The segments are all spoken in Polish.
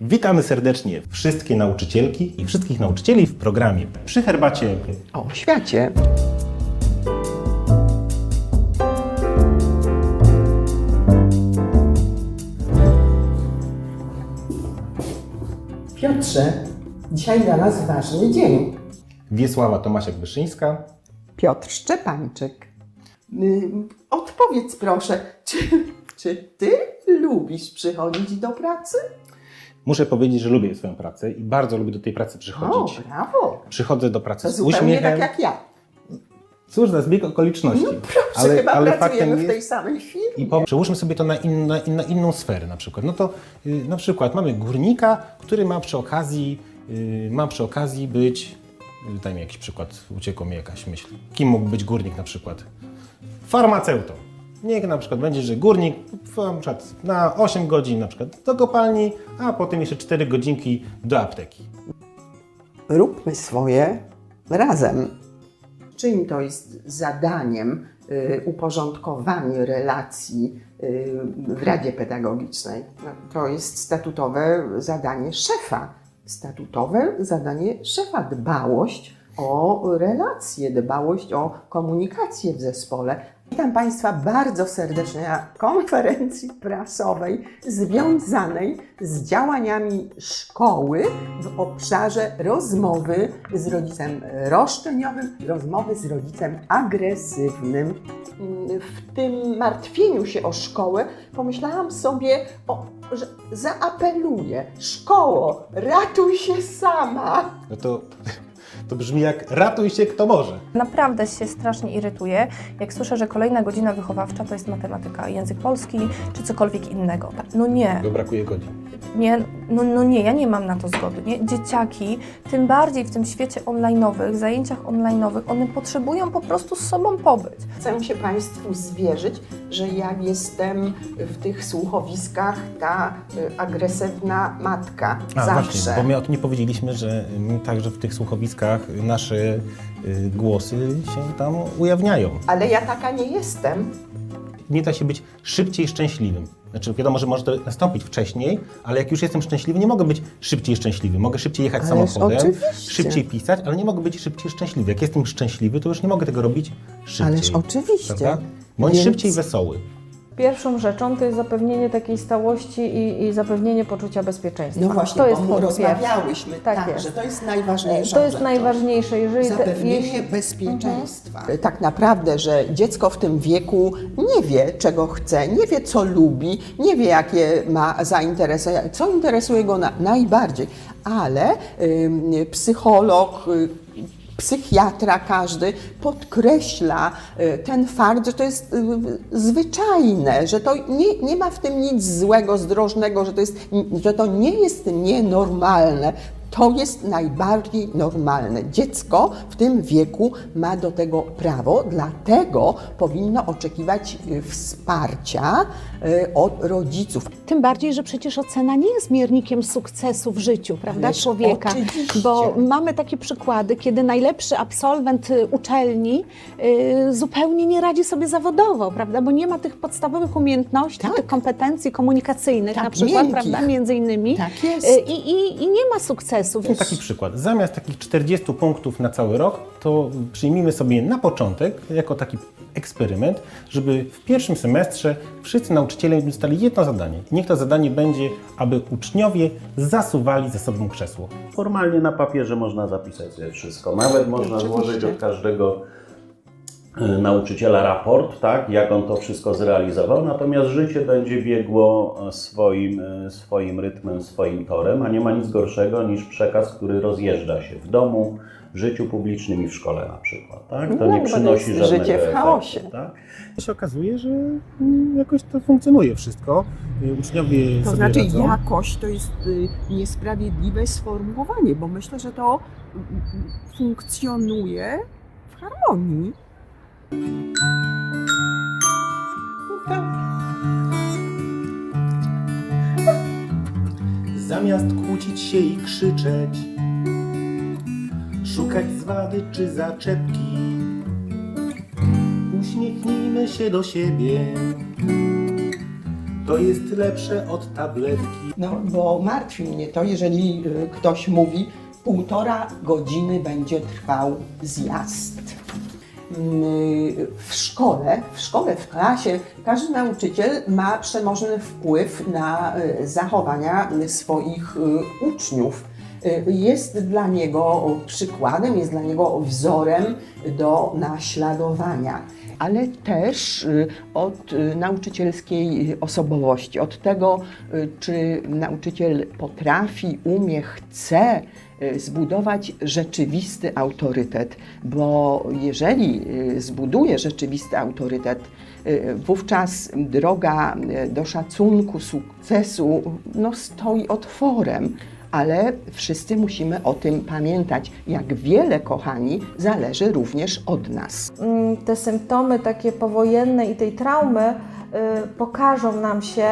Witamy serdecznie wszystkie nauczycielki i wszystkich nauczycieli w programie Przy Herbacie. o świecie. Piotrze, dzisiaj dla nas ważny dzień. Wiesława Tomasiak-Wyszyńska. Piotr Szczepańczyk. Y, Odpowiedz proszę, czy, czy ty lubisz przychodzić do pracy? Muszę powiedzieć, że lubię swoją pracę i bardzo lubię do tej pracy O, przychodzić. brawo. Przychodzę do pracy To z uśmiechem. tak jak ja. Cóż za zbieg okoliczności. No proszę, chyba pracujemy w tej samej firmie. I po, przełóżmy sobie to na, in, na, in, na inną sferę na przykład. No to y, na przykład mamy górnika, który ma przy okazji, y, ma przy okazji być, daj mi jakiś przykład, uciekła mi jakaś myśl. Kim mógł być górnik na przykład? Farmaceutą. Niech na przykład będzie, że górnik na, przykład na 8 godzin na przykład do kopalni, a potem jeszcze 4 godzinki do apteki. Róbmy swoje razem. Czyim to jest zadaniem y, uporządkowanie relacji y, w Radzie Pedagogicznej? No, to jest statutowe zadanie szefa. Statutowe zadanie szefa dbałość o relacje, dbałość o komunikację w zespole. Witam Państwa bardzo serdecznie na konferencji prasowej związanej z działaniami szkoły w obszarze rozmowy z rodzicem roszczeniowym, rozmowy z rodzicem agresywnym. W tym martwieniu się o szkołę pomyślałam sobie, o, że zaapeluję: szkoło, ratuj się sama! No to, to brzmi jak ratuj się kto może. Naprawdę się strasznie irytuję, jak słyszę, że kolejna godzina wychowawcza to jest matematyka, język polski czy cokolwiek innego. No nie, Bo brakuje godzin. nie, no, no nie, ja nie mam na to zgody. Nie? Dzieciaki, tym bardziej w tym świecie online'owych, zajęciach online'owych, one potrzebują po prostu z sobą pobyć. Chcę się Państwu zwierzyć, że ja jestem w tych słuchowiskach ta y, agresywna matka. A zawsze. właśnie, bo my o tym nie powiedzieliśmy, że mm, także w tych słuchowiskach nasze y, głosy się tam ujawniają. Ale ja taka nie jestem. Nie da się być szybciej szczęśliwym. Znaczy wiadomo, że może to nastąpić wcześniej, ale jak już jestem szczęśliwy, nie mogę być szybciej szczęśliwy. Mogę szybciej jechać Ależ samochodem, oczywiście. szybciej pisać, ale nie mogę być szybciej szczęśliwy. Jak jestem szczęśliwy, to już nie mogę tego robić szybciej. Ależ oczywiście. Prawda? Bądź Więc- szybciej wesoły. Pierwszą rzeczą to jest zapewnienie takiej stałości i, i zapewnienie poczucia bezpieczeństwa. No właśnie, to jest bo rozmawiałyśmy Tak tak, jest. że to jest najważniejsza To jest rzecz. najważniejsze. Jeżeli te, Zapewnienie jeśli, bezpieczeństwa. Tak naprawdę, że dziecko w tym wieku nie wie, czego chce, nie wie, co lubi, nie wie, jakie ma zainteresowania, co interesuje go na, najbardziej, ale ym, psycholog, y, psychiatra każdy podkreśla y, ten fakt, że to jest y, zwyczajne, że to nie, nie ma w tym nic złego, zdrożnego, że to, jest, że to nie jest nienormalne. To jest najbardziej normalne. Dziecko w tym wieku ma do tego prawo, dlatego powinno oczekiwać y, wsparcia od rodziców. Tym bardziej, że przecież ocena nie jest miernikiem sukcesu w życiu, prawda, Ależ człowieka. oczywiście. Bo mamy takie przykłady, kiedy najlepszy absolwent y, uczelni y, zupełnie nie radzi sobie zawodowo, prawda, bo nie ma tych podstawowych umiejętności, Tak. tych kompetencji komunikacyjnych Tak, na przykład, miękkich. prawda, między innymi. Tak jest. Y, I, i, I nie ma sukcesu. Taki przykład. Zamiast takich 40 punktów na cały rok, to przyjmijmy sobie na początek, jako taki eksperyment, żeby w pierwszym semestrze wszyscy nauczyciele dostali jedno zadanie. Niech to zadanie będzie, aby uczniowie zasuwali ze sobą krzesło. Formalnie na papierze można zapisać sobie wszystko. Nawet można złożyć od każdego e, nauczyciela raport, tak, jak on to wszystko zrealizował, natomiast życie będzie biegło e, swoim, e, swoim rytmem, swoim torem, a nie ma nic gorszego niż przekaz, który rozjeżdża się w domu, w życiu publicznym i w szkole na przykład. Tak? To No, nie to przynosi jest żadnego życie w efektu, chaosie. Tak? się okazuje, że mm, jakoś to funkcjonuje wszystko. Y, Uczniowie To sobie znaczy radzą. jakość to jest y, niesprawiedliwe sformułowanie, bo myślę, że to mm, mm, funkcjonuje w harmonii. Zamiast kłócić się i krzyczeć, szukać zwady czy zaczepki, uśmiechnijmy się do siebie. To jest lepsze od tabletki. No, bo martwi mnie to, jeżeli y, ktoś mówi, półtora godziny będzie trwał zjazd. Mm, W szkole, w szkole, w klasie, każdy nauczyciel ma przemożny wpływ na y, zachowania swoich y, uczniów. Y, Jest dla niego przykładem, jest dla niego wzorem do naśladowania ale też y, od y, nauczycielskiej osobowości, od tego, czy nauczyciel potrafi, umie, chce zbudować rzeczywisty autorytet, bo jeżeli zbuduje rzeczywisty autorytet, wówczas droga do szacunku, sukcesu no, stoi otworem. Ale wszyscy musimy o tym pamiętać, jak wiele, kochani, zależy również od nas. Mm, te symptomy takie powojenne i tej traumy y, pokażą nam się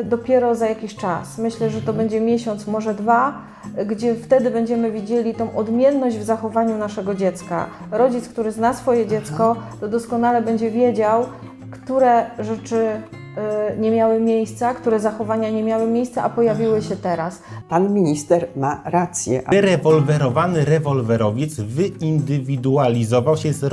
y, dopiero za jakiś czas. Myślę, że to będzie miesiąc, może dwa, gdzie wtedy będziemy widzieli tą odmienność w zachowaniu naszego dziecka. Rodzic, który zna swoje dziecko, to doskonale będzie wiedział, które rzeczy nie miały miejsca, które zachowania nie miały miejsca, a pojawiły się teraz. Pan minister ma rację. Wyrewolwerowany rewolwerowiec wyindywidualizował się z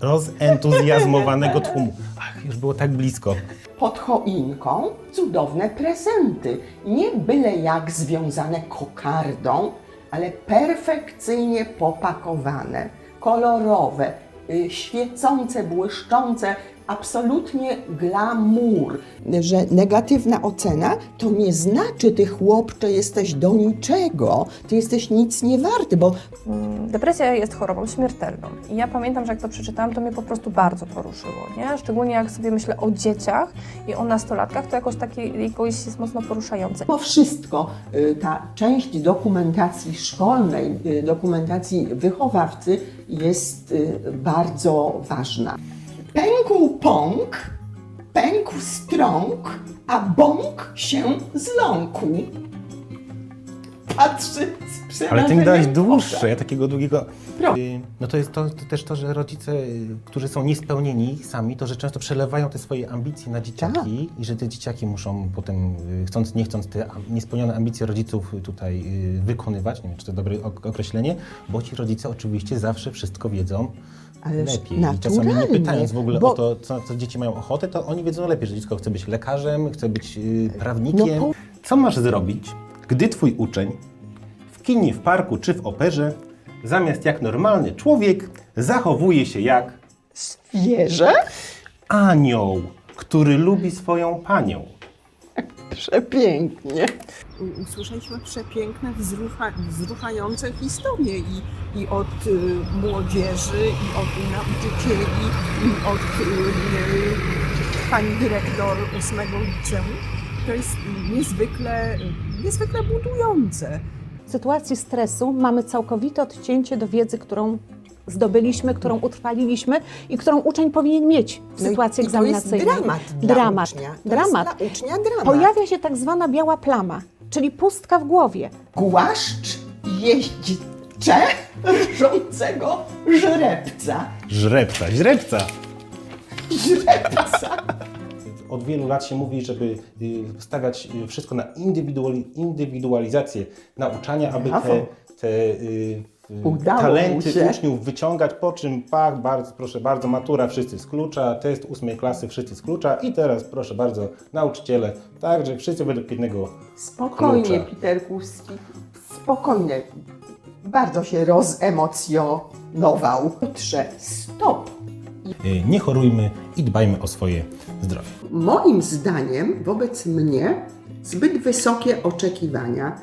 rozentuzjazmowanego tłumu. Ach, już było tak blisko. Pod choinką cudowne prezenty. Nie byle jak związane kokardą, ale perfekcyjnie popakowane, kolorowe, y, świecące, błyszczące, absolutnie glamour. Że negatywna ocena to nie znaczy, ty chłopcze jesteś do niczego, ty jesteś nic nie warty, bo Depresja jest chorobą śmiertelną. I ja pamiętam, że jak to przeczytałam, to mnie po prostu bardzo poruszyło. Nie? Szczególnie jak sobie myślę o dzieciach i o nastolatkach, to jakoś takie jakoś jest mocno poruszające. Mimo wszystko y, ta część dokumentacji szkolnej, y, dokumentacji wychowawcy jest y, bardzo ważna. Pękł pąk, pękł strąg, a bąk się zląkł. Patrzy z Ale ty mi dałeś dłuższe, ja takiego długiego. Pro. Y, No to jest to, to też to, że rodzice, y, którzy są niespełnieni sami, to że często przelewają te swoje ambicje na dzieciaki Tak. i że te dzieciaki muszą potem, y, chcąc nie chcąc, te am- niespełnione ambicje rodziców y, tutaj y, wykonywać. Nie wiem, czy to dobre ok- określenie, bo ci rodzice oczywiście zawsze wszystko wiedzą Ależ lepiej. I czasami nie naturalnie, pytając w ogóle bo- o to, co, co dzieci mają ochotę, to oni wiedzą lepiej, że dziecko chce być lekarzem, chce być y, prawnikiem. No po- Co masz zrobić, gdy twój uczeń w kinie, w parku czy w operze zamiast jak normalny człowiek zachowuje się jak Wierzę? anioł, który lubi swoją panią? Przepięknie. usłyszeliśmy przepiękne, wzrucha, wzruchające historie i, i od y, młodzieży, i od nauczycieli, i od y, y, pani dyrektor ósmego liceum. To jest niezwykle, niezwykle budujące. W sytuacji stresu mamy całkowite odcięcie do wiedzy, którą zdobyliśmy, którą utrwaliliśmy i którą uczeń powinien mieć w No sytuacji i to jest egzaminacyjnej. dramat dla dramat. ucznia. To dramat. jest dla ucznia dramat. Pojawia się tak zwana biała plama, czyli pustka w głowie. Głaszcz jeźdźcze rżącego żrebca. Żrebca, źrebca. Żrebca. Od wielu lat się mówi, żeby y, stawiać y, wszystko na indywiduali- indywidualizację nauczania, aby te, te y, Udało talenty uczniów wyciągać, po czym pach, bardzo, proszę bardzo, matura wszyscy z klucza, test ósmej klasy wszyscy z klucza i teraz proszę bardzo, nauczyciele, także wszyscy według jednego Spokojnie, Klucza. Piterkuski. Spokojnie. Bardzo się rozemocjonował. Trze, stop. y, nie chorujmy i dbajmy o swoje zdrowie. Moim zdaniem wobec mnie zbyt wysokie oczekiwania.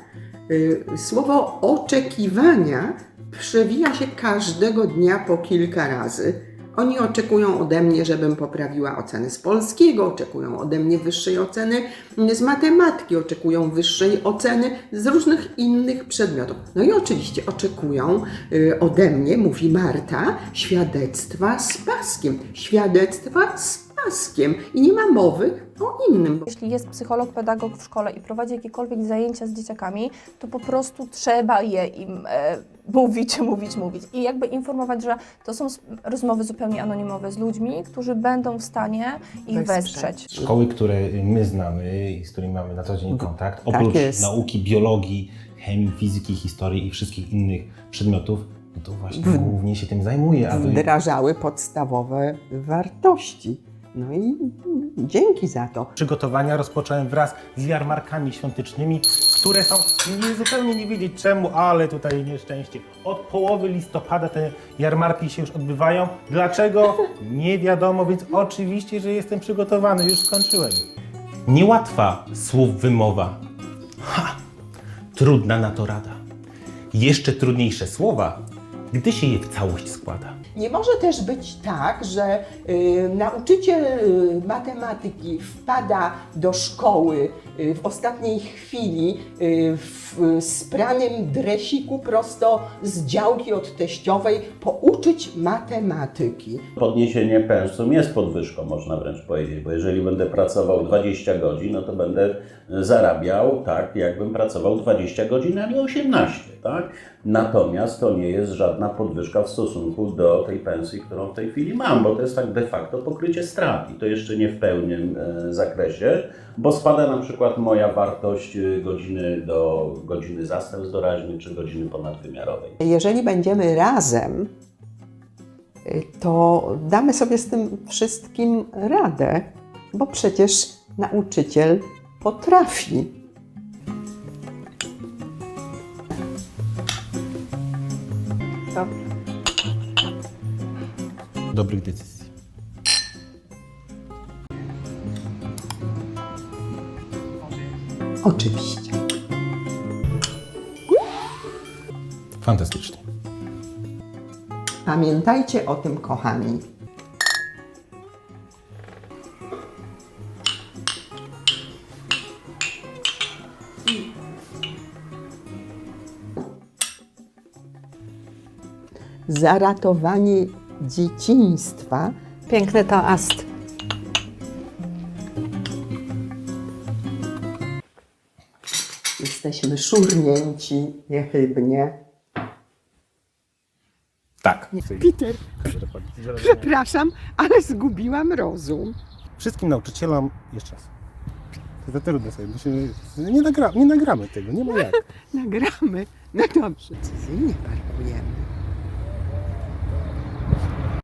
Y, Słowo oczekiwania przewija się każdego dnia po kilka razy. Oni oczekują ode mnie, żebym poprawiła oceny z polskiego, oczekują ode mnie wyższej oceny z matematyki, oczekują wyższej oceny z różnych innych przedmiotów. No i oczywiście oczekują y, ode mnie, mówi Marta, świadectwa z paskiem. Świadectwa z paskiem i nie ma mowy o innym. Jeśli jest psycholog, pedagog w szkole i prowadzi jakiekolwiek zajęcia z dzieciakami, to po prostu trzeba je im e, mówić, mówić, mówić. I jakby informować, że to są s- rozmowy zupełnie anonimowe z ludźmi, którzy będą w stanie ich Wesprzeć. wesprzeć. Szkoły, które my znamy i z którymi mamy na co dzień kontakt, tak oprócz jest. nauki biologii, chemii, fizyki, historii i wszystkich innych przedmiotów, no to właśnie W- głównie się tym zajmuje. A wy- Wdrażały podstawowe wartości. No i dzięki za to. Przygotowania rozpocząłem wraz z jarmarkami świątecznymi, które są nie, zupełnie nie wiedzieć czemu, ale tutaj nieszczęście. Od połowy listopada te jarmarki się już odbywają. Dlaczego? Nie wiadomo, więc oczywiście, że jestem przygotowany, już skończyłem. Niełatwa słów wymowa. Ha! Trudna na to rada. Jeszcze trudniejsze słowa, gdy się je w całość składa. Nie może też być tak, że y, nauczyciel y, matematyki wpada do szkoły y, w ostatniej chwili y, w y, spranym dresiku prosto z działki od teściowej pouczyć matematyki. Podniesienie pensum jest podwyżką, można wręcz powiedzieć, bo jeżeli będę pracował 20 godzin, no to będę zarabiał tak, jakbym pracował 20 godzin, a nie 18, tak? Natomiast to nie jest żadna podwyżka w stosunku do tej pensji, którą w tej chwili mam, bo to jest tak de facto pokrycie strat i to jeszcze nie w pełnym e, zakresie, bo spada na przykład moja wartość e, godziny do godziny zastępstw doraźnych czy godziny ponadwymiarowej. Jeżeli będziemy razem, y, to damy sobie z tym wszystkim radę, bo przecież nauczyciel potrafi. Dobrych decyzji. Oczywiście. Fantastycznie. Pamiętajcie o tym, kochani. Za ratowanie dzieciństwa Piękny toast. jesteśmy szurnięci niechybnie. Tak. Peter, przepraszam, ale zgubiłam rozum. Wszystkim nauczycielom jeszcze raz. To za trudne sobie, bo się nie, nagra, nie nagramy tego, nie ma jak. Nagramy. No dobrze. Precyzyjnie parkujemy.